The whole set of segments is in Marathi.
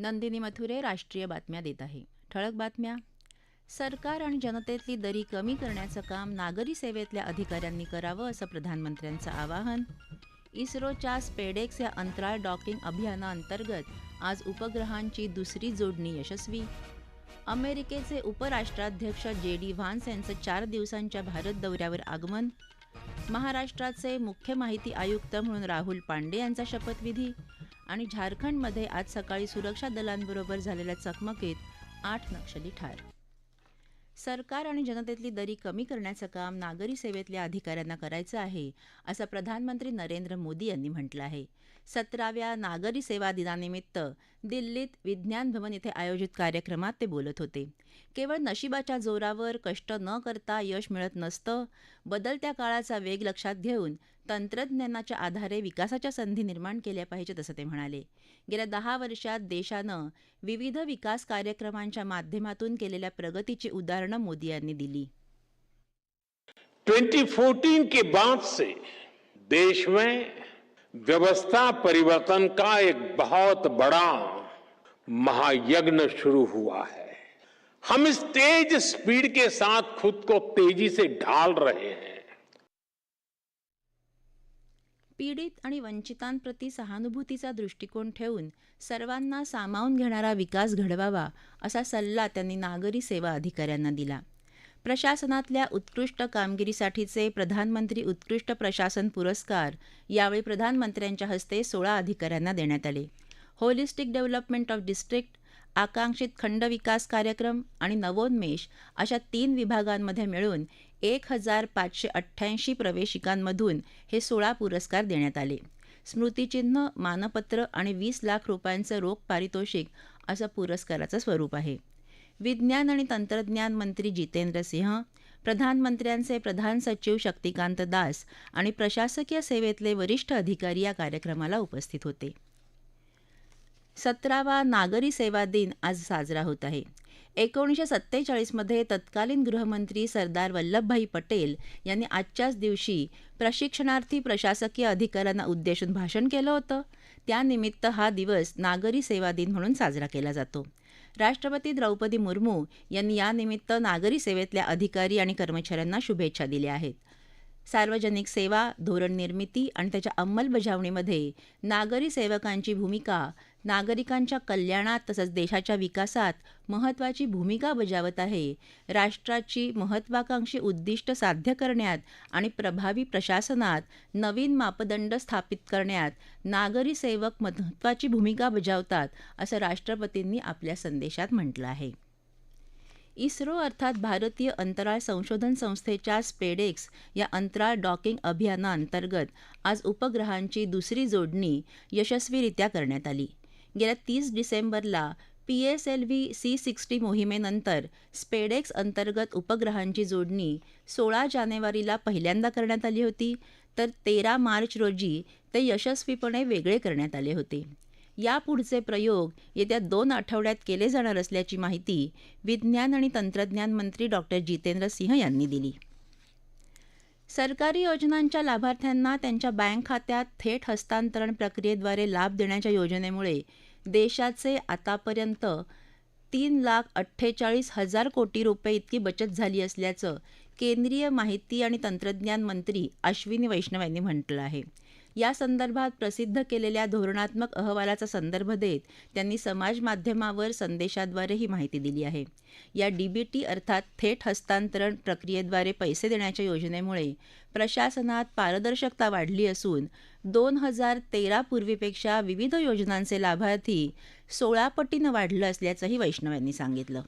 नंदिनी मथुरे राष्ट्रीय बातम्या देत आहे. ठळक बातम्या. सरकार आणि जनतेतली दरी कमी करण्याचं काम नागरी सेवेतल्या अधिकाऱ्यांनी करावं असं प्रधानमंत्र्यांचं आवाहन. इस्रोच्या स्पेडेक्स या अंतराळ डॉकिंग अभियानाअंतर्गत आज उपग्रहांची दुसरी जोडणी यशस्वी. अमेरिकेचे उपराष्ट्राध्यक्ष जे डी व्हान्स यांचं चार दिवसांच्या भारत दौऱ्यावर आगमन. महाराष्ट्राचे मुख्य माहिती आयुक्त म्हणून राहुल पांडे यांचा शपथविधी. आणि झारखंडमध्ये आज सकाळी सुरक्षा दलांबरोबर झालेल्या चकमकीत आठ नक्षली ठार. सरकार आणि जनतेतली दरी कमी करण्याचं काम नागरी सेवेतल्या अधिकाऱ्यांना करायचं आहे असं प्रधानमंत्री नरेंद्र मोदी यांनी म्हटलं आहे. सतराव्या नागरी सेवा दिनानिमित्त दिल्लीत विज्ञान भवन इथे आयोजित कार्यक्रमात ते बोलत होते. केवळ नशिबाच्या जोरावर कष्ट न करता यश मिळत नसतं बदलत्या काळाचा वेग लक्षात घेऊन तंत्रज्ञानाच्या आधारे विकासाच्या संधी निर्माण केल्या पाहिजेत असं ते म्हणाले. गेल्या दहा वर्षात देशानं विविध विकास कार्यक्रमांच्या माध्यमातून केलेल्या प्रगतीची उदाहरणं मोदी यांनी दिली. 2014 के बाद से देश में व्यवस्था परिवर्तन का एक बहुत बड़ा महायज्ञ शुरू हुआ है। हम इस तेज स्पीड के साथ खुद को तेजी से ढाल रहे हैं। पीडित आणि वंचितांप्रती सहानुभूतीचा दृष्टिकोन ठेवून सर्वांना सामावून घेणारा विकास घडवावा असा सल्ला त्यांनी नागरी सेवा अधिकाऱ्यांना दिला. प्रशासनातल्या उत्कृष्ट कामगिरीसाठीचे प्रधानमंत्री उत्कृष्ट प्रशासन पुरस्कार यावेळी प्रधानमंत्र्यांच्या हस्ते सोळा अधिकाऱ्यांना देण्यात आले. होलिस्टिक डेव्हलपमेंट ऑफ डिस्ट्रिक्ट आकांक्षित खंड विकास कार्यक्रम आणि नवोन्मेष अशा तीन विभागांमध्ये मिळून एक हजार पाचशे अठ्ठ्याऐंशी प्रवेशिकांमधून हे सोळा पुरस्कार देण्यात आले. स्मृतिचिन्ह मानपत्र आणि वीस लाख रुपयांचं रोख पारितोषिक असं पुरस्काराचं स्वरूप आहे. विज्ञान आणि तंत्रज्ञान मंत्री जितेंद्र सिंह प्रधानमंत्र्यांचे प्रधान सचिव शक्तिकांत दास आणि प्रशासकीय सेवेतले वरिष्ठ अधिकारी या कार्यक्रमाला उपस्थित होते. सतरावा नागरी सेवा दिन आज साजरा होत आहे. एकोणीसशे सत्तेचाळीसमध्ये तत्कालीन गृहमंत्री सरदार वल्लभभाई पटेल यांनी आजच्याच दिवशी प्रशिक्षणार्थी प्रशासकीय अधिकाऱ्यांना उद्देशून भाषण केलं होतं. त्यानिमित्त हा दिवस नागरी सेवा दिन म्हणून साजरा केला जातो. राष्ट्रपती द्रौपदी मुर्मू यांनी यानिमित्त नागरी सेवेतल्या अधिकारी आणि कर्मचाऱ्यांना शुभेच्छा दिल्या आहेत. सार्वजनिक सेवा धोरण निर्मिती आणि त्याच्या अंमलबजावणीमध्ये नागरी सेवकांची भूमिका नागरिकांच्या कल्याणात तसंच देशाच्या विकासात महत्त्वाची भूमिका बजावत आहे. राष्ट्राची महत्त्वाकांक्षी उद्दिष्ट साध्य करण्यात आणि प्रभावी प्रशासनात नवीन मापदंड स्थापित करण्यात नागरी सेवक महत्त्वाची भूमिका बजावतात असं राष्ट्रपतींनी आपल्या संदेशात म्हटलं आहे. इस्रो अर्थात भारतीय अंतराळ संशोधन संस्थेच्या स्पेडेक्स या अंतराळ डॉकिंग अभियानाअंतर्गत आज उपग्रहांची दुसरी जोडणी यशस्वीरित्या करण्यात आली. गेल्या तीस डिसेंबरला P S L V C sixty मोहिमेनंतर SpaDeX अंतर्गत उपग्रहांची जोडणी सोळा जानेवारीला पहिल्यांदा करण्यात आली होती तर तेरा मार्च रोजी ते यशस्वीपणे वेगळे करण्यात आले होते. यापुढचे प्रयोग येत्या दोन आठवड्यात केले जाणार असल्याची माहिती विज्ञान आणि तंत्रज्ञान मंत्री डॉक्टर जितेंद्र सिंह यांनी दिली. सरकारी योजनांच्या लाभार्थ्यांना त्यांच्या बँक खात्यात थेट हस्तांतरण प्रक्रियेद्वारे लाभ देण्याच्या योजनेमुळे देशाचे आतापर्यंत तीन लाख अठ्ठेचाळीस हजार कोटी रुपये इतकी बचत झाली असल्याचं केंद्रीय माहिती आणि तंत्रज्ञान मंत्री अश्विनी वैष्णव यांनी म्हटलं आहे. या संदर्भात प्रसिद्ध केलेल्या धोरणात्मक अहवालाचा संदर्भ देत त्यांनी समाज माध्यमावर संदेशाद्वारे ही माहिती दिली आहे. या डीबीटी अर्थात थेट हस्तांतरण प्रक्रियेद्वारे पैसे देण्याच्या योजनेमुळे प्रशासनात पारदर्शकता वाढली असून दोन हजार तेरा पूर्वीपेक्षा विविध योजनांचे लाभार्थी सोळा पटीनं वाढलं असल्याचंही वैष्णव यांनी सांगितलं.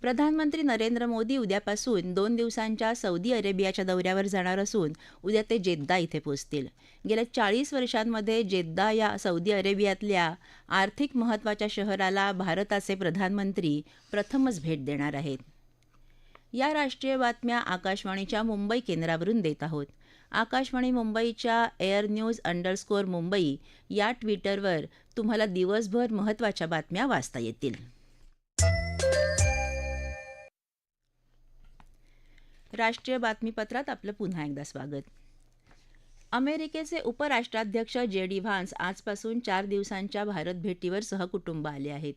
प्रधानमंत्री नरेंद्र मोदी उद्यापासून दोन दिवसांच्या सौदी अरेबियाच्या दौऱ्यावर जाणार असून उद्या ते जेद्दा इथे पोचतील. गेल्या चाळीस वर्षांमध्ये जेद्दा या सौदी अरेबियातल्या आर्थिक महत्त्वाच्या शहराला भारताचे प्रधानमंत्री प्रथमच भेट देणार आहेत. या राष्ट्रीय बातम्या आकाशवाणीच्या मुंबई केंद्रावरून देत आहोत. आकाशवाणी मुंबईच्या एअर न्यूज अंडरस्कोअर मुंबई या ट्विटरवर तुम्हाला दिवसभर महत्त्वाच्या बातम्या वाचता येतील. राष्ट्रीय बातमीपत्रात आपलं पुन्हा एकदा स्वागत. अमेरिकेचे उपराष्ट्राध्यक्ष जे डी व्हान्स आजपासून चार दिवसांच्या भारत भेटीवर सहकुटुंब आले आहेत.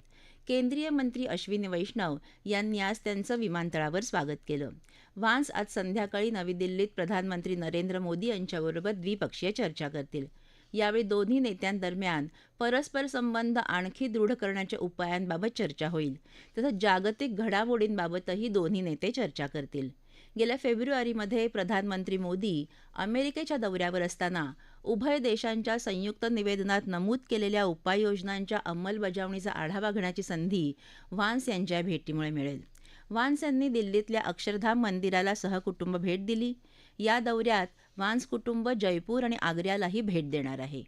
केंद्रीय मंत्री अश्विनी वैष्णव यांनी आज त्यांचं विमानतळावर स्वागत केलं. व्हान्स आज संध्याकाळी नवी दिल्लीत प्रधानमंत्री नरेंद्र मोदी यांच्याबरोबर द्विपक्षीय चर्चा करतील. यावेळी दोन्ही नेत्यांदरम्यान परस्पर संबंध आणखी दृढ करण्याच्या उपायांबाबत चर्चा होईल तसंच जागतिक घडामोडींबाबतही दोन्ही नेते चर्चा करतील. गेल्या फेब्रुवारीमध्ये प्रधानमंत्री मोदी अमेरिकेच्या दौऱ्यावर असताना उभय देशांच्या संयुक्त निवेदनात नमूद केलेल्या उपाययोजनांच्या अंमलबजावणीचा आढावा घेण्याची संधी व्हान्स यांच्या भेटीमुळे मिळेल. वान्स यांनी दिल्लीतल्या अक्षरधाम मंदिराला सहकुटुंब भेट दिली. या दौऱ्यात वान्स कुटुंब जयपूर आणि आग्र्यालाही भेट देणार आहे.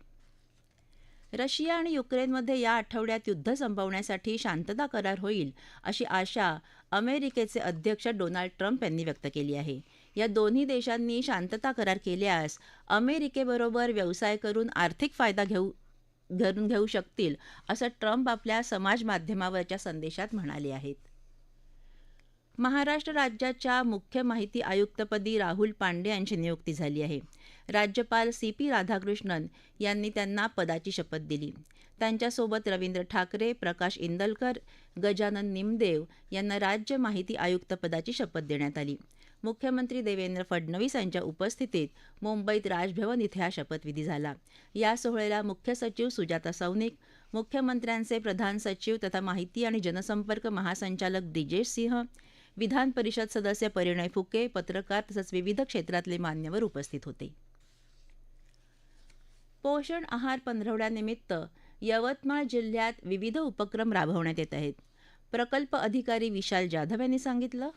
रशिया आणि युक्रेनमध्ये या आठवड्यात युद्ध संपवण्यासाठी शांतता करार होईल अशी आशा अमेरिकेचे अध्यक्ष डोनाल्ड ट्रम्प यांनी व्यक्त केली आहे. या दोन्ही देशांनी शांतता करार केल्यास अमेरिकेबरोबर व्यवसाय करून आर्थिक फायदा घेऊ घरून घेऊ शकतील असं ट्रम्प आपल्या समाज माध्यमावरच्या संदेशात म्हणाले आहेत. महाराष्ट्र राज्याच्या मुख्य माहिती आयुक्तपदी राहुल पांडे यांची नियुक्ती झाली आहे. राज्यपाल सी पी राधाकृष्णन यांनी त्यांना पदाची शपथ दिली. त्यांच्यासोबत रवींद्र ठाकरे प्रकाश इंदलकर गजानन निमदेव यांना राज्य माहिती आयुक्तपदाची शपथ देण्यात आली. मुख्यमंत्री देवेंद्र फडणवीस यांच्या उपस्थितीत मुंबईत राजभवन इथे हा शपथविधी झाला. या सोहळ्याला मुख्य सचिव सुजाता सौनिक मुख्यमंत्र्यांचे प्रधान सचिव तथा माहिती आणि जनसंपर्क महासंचालक दिजेश सिंह विधान परिषद सदस्य परिणय फुके पत्रकार तसंच विविध क्षेत्रातले मान्यवर उपस्थित होते. पोषण आहार पंधरवड्यानिमित्त यवतमाळ जिल्ह्यात विविध उपक्रम राबवण्यात येत आहेत. प्रकल्प अधिकारी विशाल जाधव यांनी सांगितलं.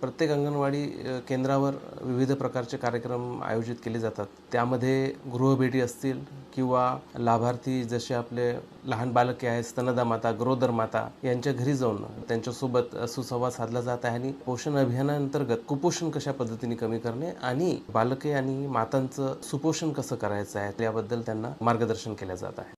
प्रत्येक अंगणवाडी केंद्रावर विविध प्रकारचे कार्यक्रम आयोजित केले जातात. त्यामध्ये गृहभेटी असतील किंवा लाभार्थी जसे आपले लहान बालके आहेत स्तनदा माता गरोदर माता यांच्या घरी जाऊन त्यांच्यासोबत सुसंवाद साधला जात आहे आणि पोषण अभियानांतर्गत कुपोषण कशा पद्धतीने कमी करणे आणि बालके आणि मातांचं सुपोषण कसं करायचं आहे याबद्दल त्यांना मार्गदर्शन केलं जात आहे.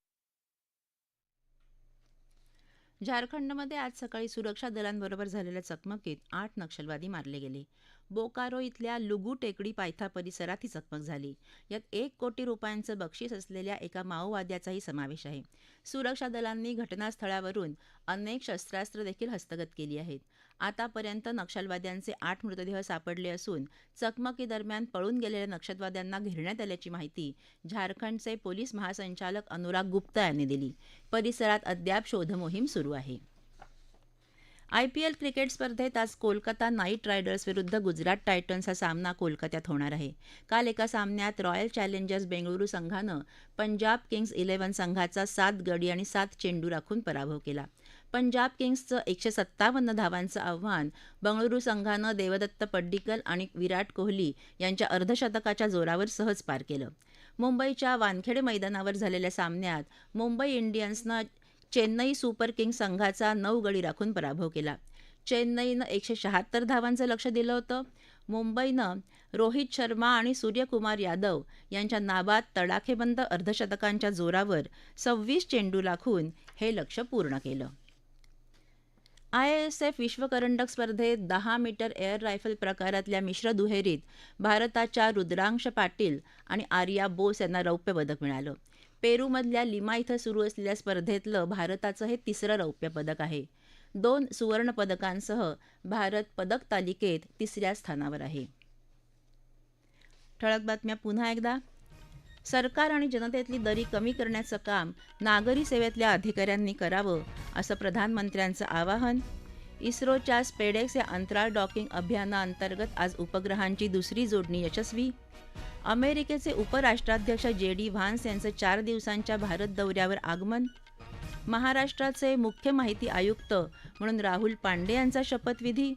झारखंडमध्ये आज सकाळी सुरक्षा दलांबरोबर झालेल्या चकमकीत आठ नक्षलवादी मारले गेले. बोकारो इथल्या लुगू टेकडी पायथा परिसरात ही चकमक झाली. यात एक कोटी रुपयांचं बक्षीस असलेल्या एका माओवाद्याचाही समावेश आहे. सुरक्षा दलांनी घटनास्थळावरून अनेक शस्त्रास्त्र देखील हस्तगत केली आहेत. आतापर्यंत नक्षलवाद्यांचे आठ मृतदेह सापडले असून चकमकीदरम्यान पळून गेलेल्या नक्षलवाद्यांना घेरण्यात आल्याची माहिती झारखंडचे पोलीस महासंचालक अनुराग गुप्ता यांनी दिली. परिसरात अद्याप शोधमोहीम सुरू आहे. आयपीएल क्रिकेट स्पर्धेत आज कोलकाता नाईट रायडर्स विरुद्ध गुजरात टायटन्स हा सामना कोलकात्यात होणार आहे. काल एका सामन्यात रॉयल चॅलेंजर्स बेंगळुरू संघानं पंजाब किंग्ज इलेव्हन संघाचा सात गडी आणि सात चेंडू राखून पराभव केला. पंजाब किंग्सचं एकशे सत्तावन्न धावांचं आव्हान बंगळुरू संघानं देवदत्त पड्डीकल आणि विराट कोहली यांच्या अर्धशतकाच्या जोरावर सहज पार केलं. मुंबईच्या वानखेडे मैदानावर झालेल्या सामन्यात मुंबई इंडियन्सनं चेन्नई सुपर किंग्ज संघाचा नऊ गडी राखून पराभव केला. चेन्नईनं एकशे शहात्तर धावांचं लक्ष दिलं होतं. मुंबईनं रोहित शर्मा आणि सूर्यकुमार यादव यांच्या नाबाद तडाखेबंद अर्धशतकांच्या जोरावर सव्वीस चेंडू राखून हे लक्ष पूर्ण केलं. आय एस एफ विश्वकरंडक स्पर्धेत दहा मीटर एअर रायफल प्रकारातल्या मिश्र दुहेरीत भारताच्या रुद्रांश पाटील आणि आर्या बोस यांना रौप्य पदक मिळालं. पेरूमधल्या लिमा इथं सुरू असलेल्या स्पर्धेतलं भारताचं हे तिसरं रौप्य पदक आहे. दोन सुवर्णपदकांसह भारत पदक तालिकेत तिसऱ्या स्थानावर आहे. ठळक बातम्या पुन्हा एकदा. सरकार आणि जनतेतली दरी कमी करण्याचं काम नागरी सेवेतल्या अधिकाऱ्यांनी करावं असं प्रधानमंत्र्यांचं आवाहन. इस्रोच्या स्पेडेक्स या अंतराळ डॉकिंग अभियानाअंतर्गत आज उपग्रहांची दुसरी जोडणी यशस्वी. अमेरिकेचे उपराष्ट्राध्यक्ष जे डी व्हान्स यांचं चार दिवसांच्या भारत दौऱ्यावर आगमन. महाराष्ट्राचे मुख्य माहिती आयुक्त म्हणून राहुल पांडे यांचा शपथविधी.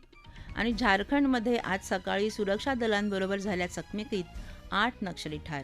आणि झारखंडमध्ये आज सकाळी सुरक्षा दलांबरोबर झाल्या चकमकीत आठ नक्षली ठार